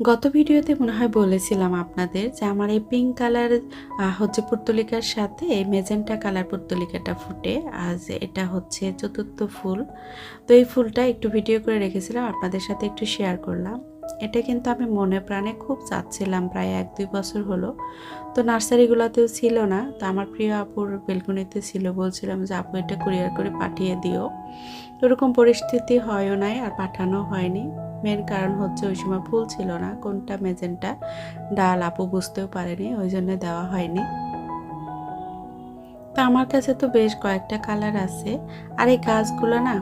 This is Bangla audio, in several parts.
গত ভিডিওতে মনে হয় বলেছিলাম আপনাদের যে আমার এই পিঙ্ক কালার হচ্ছে পুর্তলিকার সাথে এই মেজেন্টা কালার পুর্তলিকাটা ফুটে। আজ এটা হচ্ছে চতুর্থ ফুল। তো এই ফুলটা একটু ভিডিও করে রেখেছিলাম, আপনাদের সাথে একটু শেয়ার করলাম। এটা কিন্তু আমি মনে প্রাণে খুব চাচ্ছিলাম, প্রায় এক দুই বছর হলো। তো নার্সারিগুলোতেও ছিল না, তো আমার প্রিয় আপুর বেলকুনিতে ছিল, বলছিলাম যে, আপু, এটা কুরিয়ার করে পাঠিয়ে দিও। ওরকম পরিস্থিতি হয়ও নাই, আর পাঠানো হয়নি। মেন কারণ হচ্ছে ওই সময় ফুল ছিল না। কোনটা মেজেন্টা? ডাল আপু বুঝতেও পারেনি, ওই জন্য দেওয়া হয়নি। তা আমার কাছে তো বেশ কয়েকটা কালার আছে। আর এই গাছগুলো না,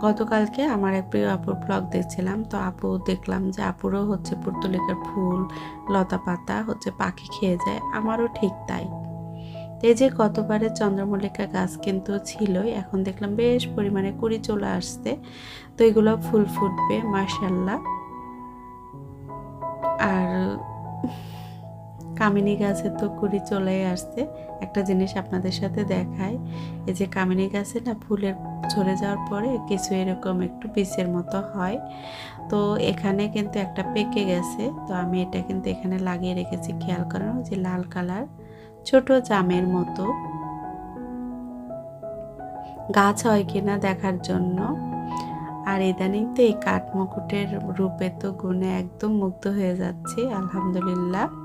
গতকালকে আমার এক প্রিয় আপুর ব্লগ দেখছিলাম। তো আপু দেখলাম যে আপুরও হচ্ছে পুর্তলিকার ফুল লতা পাতা হচ্ছে পাখি খেয়ে যায়। আমারও ঠিক তাই। এই যে গতবারে চন্দ্রমল্লিকা গাছ কিন্তু ছিলই, এখন দেখলাম বেশ পরিমাণে কুড়ি চলে আসছে। তো এগুলো ফুল ফুটবে মার্শাল্লাহ আর কামিনী গাছে তো কুড়ি চলে আসছে। একটা জিনিস আপনাদের সাথে দেখায় এই যে কামিনী গাছে না ফুলের ঝরে যাওয়ার পরে কিছু এরকম একটু পিসের মতো হয়। তো এখানে কিন্তু একটা পেকে গেছে, তো আমি এটা কিন্তু এখানে লাগিয়ে রেখেছি। খেয়াল করেন যে লাল কালার। ছোট জামের মতো। গাছ হয় কিনা দেখার জন্য। আর ইদানিং তো এই কাঠমুকুটের রূপে তো গুণে একদম মুগ্ধ হয়ে যাচ্ছে, আলহামদুলিল্লাহ।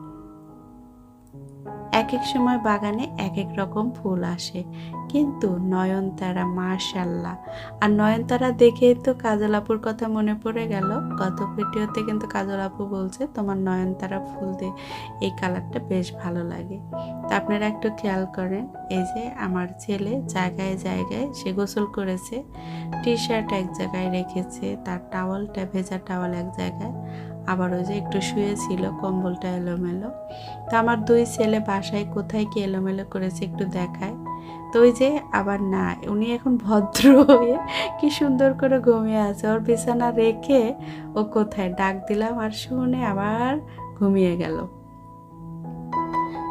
এক এক সময় বাগানে এক এক রকম ফুল আসে। কিন্তু নয়নতারা মাশাল্লাহ। আর নয়নতারা দেখেই তো কাজল আপুর কথা মনে পড়ে গেল। গত ভিডিওতে কিন্তু কাজল আপু বলছে, তোমার নয়নতারা ফুল দিয়ে এই কালারটা বেশ ভালো লাগে। তা আপনারা একটু খেয়াল করেন, এই যে আমার ছেলে জায়গায় জায়গায় সে গোসল করেছে টি শার্ট এক জায়গায় রেখেছে, তার টাওয়ালটা ভেজা টাওয়াল এক জায়গায়। আবার ওই যে একটু শুয়েছিল, কম্বলটা এলোমেলো। তো আমার দুই ছেলে বাসায় কোথায় কি এলোমেলো করেছে একটু দেখায়। তো ওই যে আবার না, উনি এখন ভদ্র হয়ে কি সুন্দর করে ঘুমিয়ে আছে। ওর বিছানা রেখে ও কোথায়? ডাক দিলাম আর শুনে আবার ঘুমিয়ে গেল।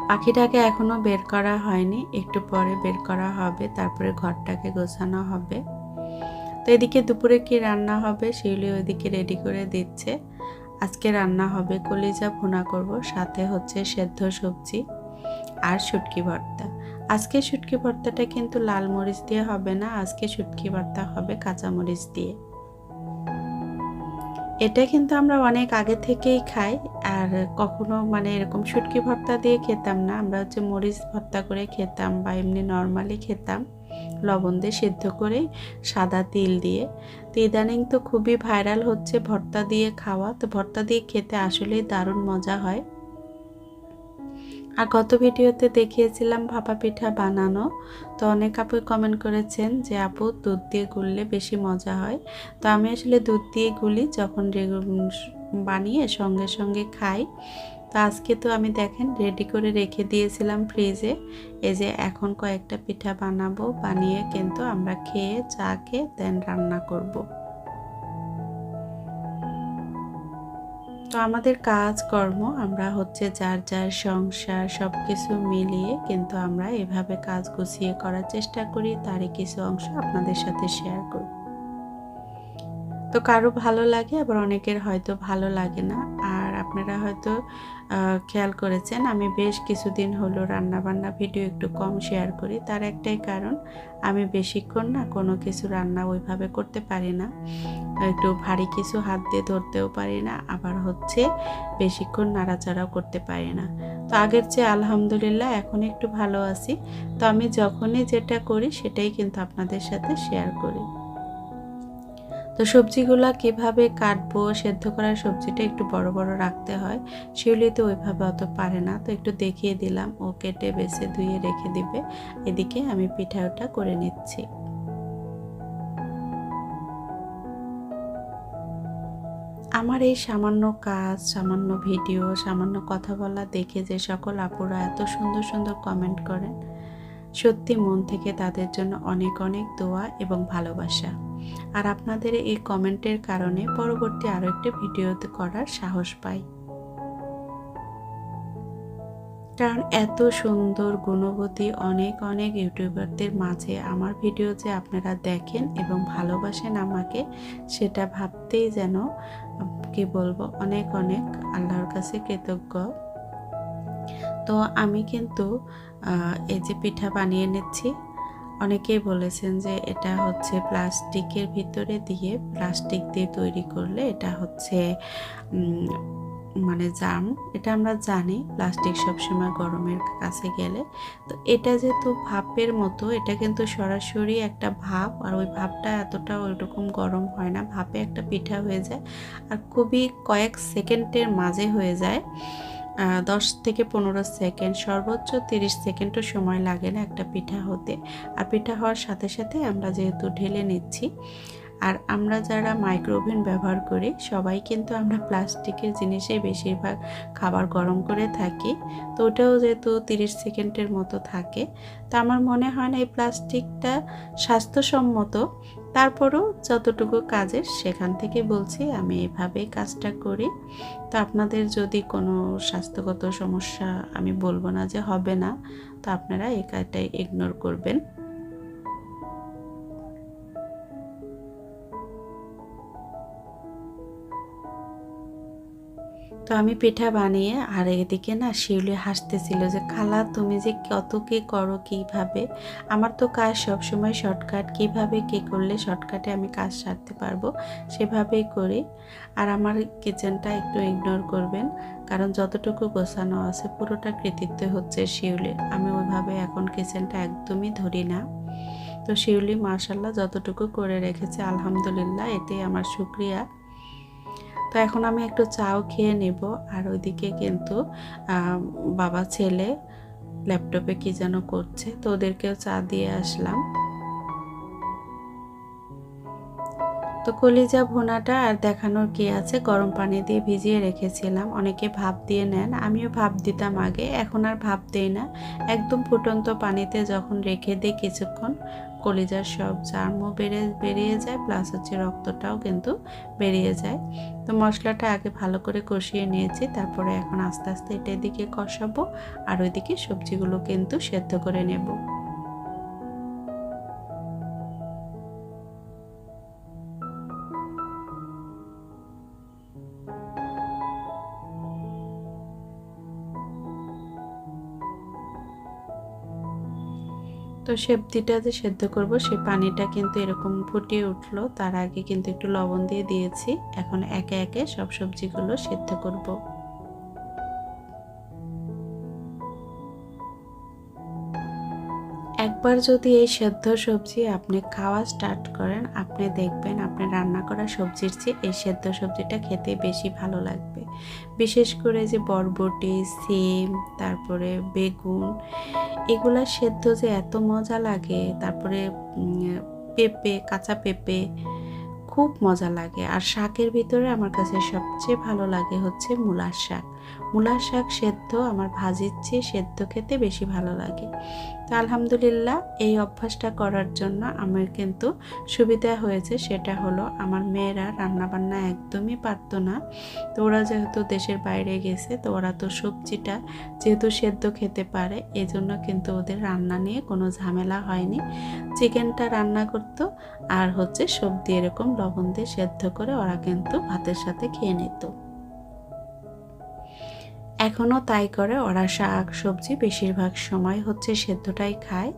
পাখিটাকে এখনও বের করা হয়নি, একটু পরে বের করা হবে, তারপরে ঘরটাকে গোছানো হবে। তো এদিকে দুপুরে কি রান্না হবে সেগুলি ওইদিকে রেডি করে দিচ্ছে। আজকে রান্না হবে কলিজা ভুনা করব, সাথে হচ্ছে সেদ্ধ সবজি আর শুটকি ভর্তা। আজকে শুটকি ভর্তাটা কিন্তু লাল মরিচ দিয়ে হবে না, আজকে শুটকি ভর্তা হবে কাঁচা মরিচ দিয়ে। এটা কিন্তু আমরা অনেক আগে থেকেই খাই, আর কখনো মানে এরকম শুটকি ভর্তা দিয়ে খেতাম না, আমরা হচ্ছে মরিচ ভর্তা করে খেতাম বা এমনি নর্মালি খেতাম। লবণ দিয়ে সেদ্ধ করে সাদা তিল দিয়ে। তো ইদানিং তো খুবই ভাইরাল হচ্ছে ভর্তা দিয়ে খাওয়া। তো ভর্তা দিয়ে খেতে আসলেই দারুণ মজা হয়। আর গত ভিডিওতে দেখিয়েছিলাম ভাপা পিঠা বানানো। তো অনেক আপুই কমেন্ট করেছেন যে, আপু, দুধ দিয়ে গুললে বেশি মজা হয়। তো আমি আসলে দুধ দিয়ে গুলি যখন বানিয়ে সঙ্গে সঙ্গে খাই। তো আজকে তো আমি দেখেন রেডি করে রেখে দিয়েছিলাম ফ্রিজে এই যে এখন কয়েকটা পিঠা বানাবো, বানিয়ে কিন্তু আমরা খেয়ে, চা খেয়ে দেন রান্না করব। তো আমাদের কাজকর্ম, আমরা হচ্ছে যার যার সংসার সব কিছু মিলিয়ে কিন্তু আমরা এভাবে কাজ গুছিয়ে করার চেষ্টা করি, তারই কিছু অংশ আপনাদের সাথে শেয়ার করি তো কারও ভালো লাগে, আবার অনেকের হয়তো ভালো লাগে না। আর আপনারা হয়তো খেয়াল করেছেন, আমি বেশ কিছুদিন হলো রান্না বান্না ভিডিও একটু কম শেয়ার করি। তার একটাই কারণ, আমি বেশিক্ষণ না কোনো কিছু রান্না ওইভাবে করতে পারি না। একটু ভারী কিছু হাত দিয়ে ধরতেও পারি না, আবার হচ্ছে বেশিক্ষণ নাড়াচাড়াও করতে পারি না। তো আগের চেয়ে আলহামদুলিল্লাহ এখন একটু ভালো আছি। তো আমি যখনই যেটা করি সেটাই কিন্তু আপনাদের সাথে শেয়ার করি। তো সবজিগুলো কীভাবে কাটবো, সেদ্ধ করার সবজিটা একটু বড় বড় রাখতে হয় শিউলি তো ওইভাবে অত পারে না। তো একটু দেখিয়ে দিলাম, ও কেটে বেছে ধুয়ে রেখে দিবে। এদিকে আমি পিঠাটা করে নিচ্ছি। আমার এই সামান্য কাজ, সামান্য ভিডিও, সামান্য কথা বলা দেখে যে সকল আপুরা এত সুন্দর সুন্দর কমেন্ট করেন। সত্যি মন থেকে তাদের জন্য অনেক অনেক দোয়া এবং ভালোবাসা। আর আপনাদের এই কমেন্টের কারণে পরবর্তী আরও একটি ভিডিও করার সাহস পাই। কারণ এত সুন্দর গুণবতী অনেক অনেক ইউটিউবারদের মাঝে আমার ভিডিও যে আপনারা দেখেন এবং ভালোবাসেন আমাকে, সেটা ভাবতেই যেন, কি বলব, অনেক অনেক আল্লাহর কাছে কৃতজ্ঞ। তো আমি কিন্তু এই যে পিঠা বানিয়ে নিচ্ছি। অনেকেই বলেছেন যে এটা হচ্ছে প্লাস্টিকের ভিতরে দিয়ে, প্লাস্টিক দিয়ে তৈরি করলে এটা হচ্ছে মানে জাম এটা আমরা জানি, প্লাস্টিক সবসময় গরমের কাছে গেলে। তো এটা যেহেতু ভাপের মতো, এটা কিন্তু সরাসরি একটা ভাপ, আর ওই ভাপটা এতটা ওইরকম গরম হয় না। ভাপে একটা পিঠা হয়ে যায়, আর খুবই কয়েক সেকেন্ডের মাঝে হয়ে যায়। দশ থেকে পনেরো সেকেন্ড, সর্বোচ্চ তিরিশ সেকেন্ডও সময় লাগে না একটা পিঠা হতে। আর পিঠা হওয়ার সাথে সাথে আমরা যেহেতু ঢেলে নিচ্ছি, আর আমরা যারা মাইক্রোওভেন ব্যবহার করি, সবাই কিন্তু আমরা প্লাস্টিকের জিনিসে বেশিরভাগ খাবার গরম করে থাকি। তো ওটাও যেহেতু তিরিশ সেকেন্ডের মতো থাকে, তো আমার মনে হয় না এই প্লাস্টিকটা স্বাস্থ্যসম্মত। তারপরও যতটুকু কাজের সেখান থেকে বলছি, আমি এভাবেই কাজটা করি। তো আপনাদের যদি কোনো স্বাস্থ্যগত সমস্যা, আমি বলব না যে হবে না, তো আপনারা এই কাজটাই ইগনোর করবেন। তো আমি পিঠা বানিয়ে আর এদিকে না শিউলি হাসতেছিল যে, খালা, তুমি যে কত কি করো কীভাবে? আমার তো কাজ সবসময় শর্টকাট। কীভাবে কি করলে শর্টকাটে আমি কাজ সারতে পারব? সেভাবেই করি। আর আমার কিচেনটা একটু ইগনোর করবেন। কারণ যতটুকু গোছানো আছে, পুরোটা কৃতিত্ব হচ্ছে শিউলির। আমি ওইভাবে এখন কিচেনটা একদমই ধরি না। তো শিউলি মার্শাল্লাহ যতটুকু করে রেখেছে, আলহামদুলিল্লাহ এটাই আমার শুক্রিয়া। তো এখন আমি একটু চাও খেয়ে নেব। আর ওইদিকে কিন্তু বাবা ছেলে ল্যাপটপে কি যেন করছে, তো ওদেরকেও চা দিয়ে আসলাম। তো কলিজা ভোনাটা আর দেখানোর কি আছে, গরম পানি দিয়ে ভিজিয়ে রেখেছিলাম। অনেকে ভাপ দিয়ে নেন, আমিও ভাপ দিতাম আগে, এখন আর ভাপ দেই না। একদম ফুটন্ত পানিতে যখন রেখে দিই কিছুক্ষণ কলিজার সব জার্মও বেড়ে, বেরিয়ে যায় প্লাস হচ্ছে রক্তটাও কিন্তু বেরিয়ে যায়। তো মশলাটা আগে ভালো করে কষিয়ে নিয়েছি, তারপরে এখন আস্তে আস্তে এটা এদিকে কষাবো, আর ওইদিকে সবজিগুলো কিন্তু সেদ্ধ করে নেব। তো সেবদিটা যে সেদ্ধ করব, সে পানিটা কিন্তু এরকম ফুটিয়ে উঠল। তার আগে কিন্তু একটু লবণ দিয়ে দিয়েছি। এখন একে একে সব সবজিগুলো সেদ্ধ করব। একবার যদি এই সেদ্ধ সবজি আপনি খাওয়া স্টার্ট করেন, আপনি দেখবেন আপনি রান্না করা সবজির চেয়ে এই সেদ্ধ সবজিটা খেতে বেশি ভালো লাগবে। বিশেষ করে যে বরবটি, সিম, তারপরে বেগুন, এগুলা সেদ্ধ যে এত মজা লাগে, তারপরে পেঁপে, কাঁচা পেঁপে, খুব মজা লাগে। আর শাকের ভিতরে আমার কাছে সবচেয়ে ভালো লাগে হচ্ছে মূলার শাক। মূলার শাক সেদ্ধ, আমার ভাজির চেয়ে সেদ্ধ খেতে বেশি ভালো লাগে। তো আলহামদুলিল্লাহ, এই অভ্যাসটা করার জন্য আমার কিন্তু সুবিধা হয়েছে। সেটা হলো, আমার মেয়েরা রান্নাবান্না একদমই পারতো না। তো ওরা যেহেতু দেশের বাইরে গেছে, তো ওরা তো সবজিটা যেহেতু সেদ্ধ খেতে পারে, এজন্য কিন্তু ওদের রান্না নিয়ে কোনো ঝামেলা হয়নি। চিকেনটা রান্না করতো, আর হচ্ছে সবজি এরকম লবণ দিয়ে সেদ্ধ করে ওরা কিন্তু ভাতের সাথে খেয়ে নিত। এখনও তাই করে ওরা শাক, সবজি বেশিরভাগ সময় হচ্ছে সেদ্ধটাই খায়।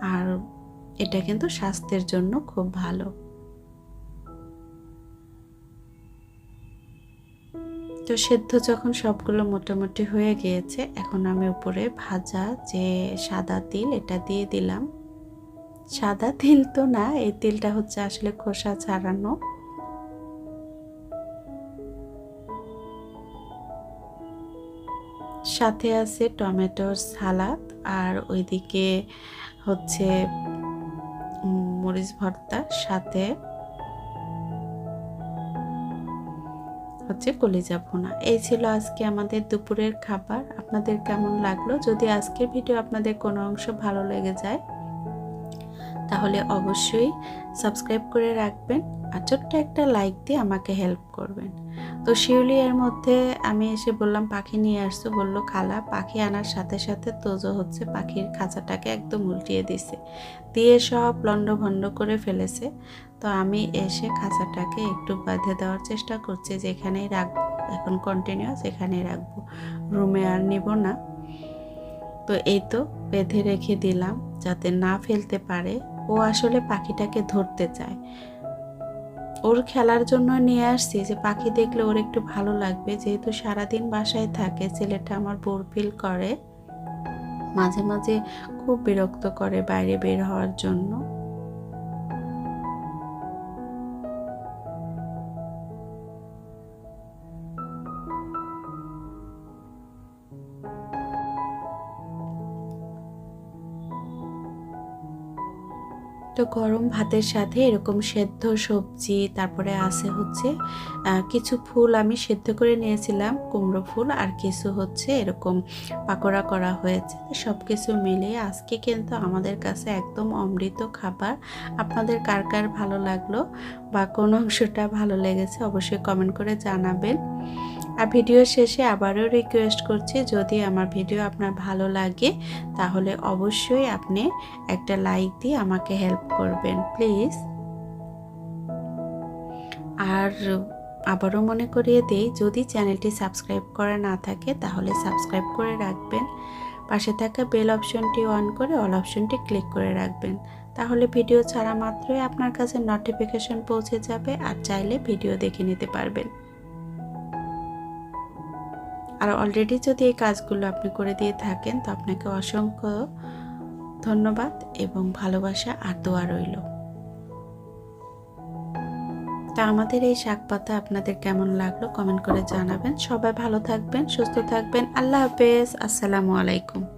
আর এটা কিন্তু স্বাস্থ্যের জন্য খুব ভালো। তো সেদ্ধ যখন সবগুলো মোটামুটি হয়ে গিয়েছে, এখন আমি উপরে ভাজা যে সাদা তিল, এটা দিয়ে দিলাম। সাদা তিল তো না, এই তিলটা হচ্ছে আসলে খোসা ছাড়ানো। সাথে আছে টমেটোর সালাদ আর ওইদিকে হচ্ছে মরিচ ভর্তা, সাথে হচ্ছে কলিজা ভুনা। এই ছিল আজকে আমাদের দুপুরের খাবার। আপনাদের কেমন লাগল? যদি আজকের ভিডিও আপনাদের কোনো অংশ ভালো লেগে যায়, তাহলে অবশ্যই সাবস্ক্রাইব করে রাখবেন আর ছোট্ট একটা লাইক দিয়ে আমাকে হেল্প করবেন। তো শিউলি এর মধ্যে আমি এসে বললাম, পাখি নিয়ে আসছো? বলল, খালা, পাখি আনার সাথে সাথে তোজো হচ্ছে পাখির খাঁচাটাকে একদম উল্টিয়ে দিছে। দিয়ে সব লন্ড ভন্ড করে ফেলেছে। তো আমি এসে খাঁচাটাকে একটু বাঁধে দেওয়ার চেষ্টা করছি, যেখানেই রাখব। এখন কন্টিনিউয়াস এখানেই রাখব। রুমে আর নিব না। তো এই তো বেঁধে রেখে দিলাম, যাতে না ফেলতে পারে। ও আসলে পাখিটাকে ধরতে চায়। ওর খেলার জন্য নিয়ে আসছি যে, পাখি দেখলে ওর একটু ভালো লাগবে। যেহেতু সারাদিন বাসায় থাকে, ছেলেটা আমার বোর ফিল করে। মাঝে মাঝে খুব বিরক্ত করে বাইরে বের হওয়ার জন্য। তো গরম ভাতের সাথে এরকম সেদ্ধ সবজি, তারপরে আছে হচ্ছে কিছু ফুল আমি সেদ্ধ করে নিয়েছিলাম, কুমড়ো ফুল আর কিছু হচ্ছে এরকম পাকোড়া করা হয়েছে। সব কিছু মিলিয়ে আজকে কিন্তু আমাদের কাছে একদম অমৃত খাবার। আপনাদের কার কার ভালো লাগল বা কোন অংশটা ভালো লেগেছে অবশ্যই কমেন্ট করে জানাবেন। আর ভিডিও শেষে আবারও রিকোয়েস্ট করছি, যদি আমার ভিডিও আপনার ভালো লাগে, তাহলে অবশ্যই আপনি একটা লাইক দিয়ে আমাকে হেল্প করবেন প্লিজ আর আবারও মনে করিয়ে দেই, যদি চ্যানেলটি সাবস্ক্রাইব করা না থাকে, তাহলে সাবস্ক্রাইব করে রাখবেন। পাশে থাকা বেল অপশনটি অন করে অল অপশনটি ক্লিক করে রাখবেন। তাহলে ভিডিও ছাড়া মাত্রই আপনার কাছে নোটিফিকেশন পৌঁছে যাবে, আর চাইলে ভিডিও দেখে নিতে পারবেন। আর অলরেডি যদি এই কাজগুলো আপনি করে দিয়ে থাকেন, তো আপনাকে অসংখ্য ধন্যবাদ এবং ভালোবাসা আর দোয়া রইল। তা আমাদের এই শাক পাতা আপনাদের কেমন লাগল কমেন্ট করে জানাবেন। সবাই ভালো থাকবেন, সুস্থ থাকবেন। আল্লাহ হাফেজ। আসসালামু আলাইকুম।